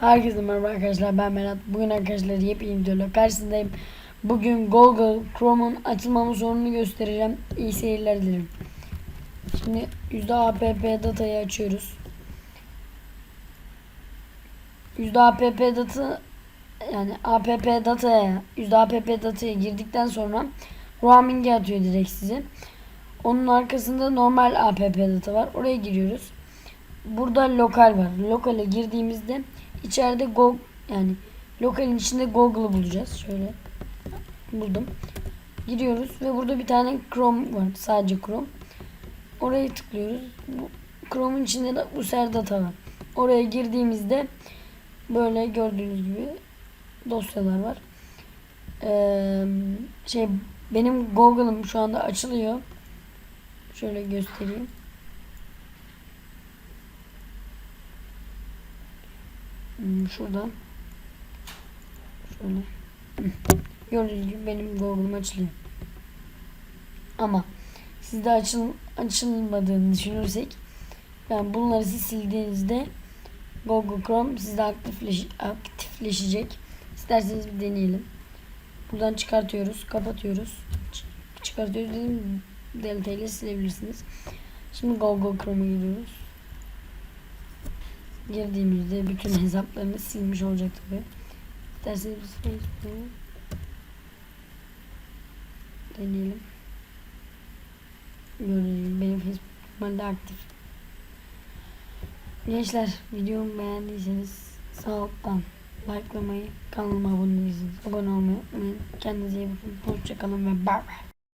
Herkese merhaba arkadaşlar ben Berat. Bugün arkadaşlar yepyeni videoyla karşınızdayım. Bugün Google Chrome'un açılmama sorununu göstereceğim. İyi seyirler dilerim. Şimdi %app datayı açıyoruz. %app data yani app dataya %app dataya girdikten sonra roaming'e atıyor direkt sizi. Onun arkasında normal app data var. Oraya giriyoruz. Burada lokal var. Lokale girdiğimizde içeride Go yani lokalin içinde Google'ı bulacağız. Şöyle buldum. Giriyoruz ve burada bir tane Chrome var. Sadece Chrome. Oraya tıklıyoruz. Bu Chrome'un içinde de User Data var. Oraya girdiğimizde böyle gördüğünüz gibi dosyalar var. Ee, şey benim Google'ım şu anda açılıyor. Şöyle göstereyim. Hmm, şuradan şöyle gördüğünüz gibi benim Google'ım açılıyor. Ama sizde açıl açılmadığını düşünürsek yani bunları siz sildiğinizde Google Chrome sizde aktifleş aktifleşecek. İsterseniz bir deneyelim. Buradan çıkartıyoruz, kapatıyoruz. Çıkartıyoruz dedim delta ile silebilirsiniz. Şimdi Google Chrome'a giriyoruz girdiğimizde bütün hesaplarını silmiş olacak tabi. İsterseniz Facebook'u deneyelim. Gibi benim Facebook normalde aktif. Gençler videomu beğendiyseniz sağ alttan likelamayı, kanalıma abone değilseniz abone olmayı unutmayın. Kendinize iyi bakın. Hoşçakalın ve bay bay.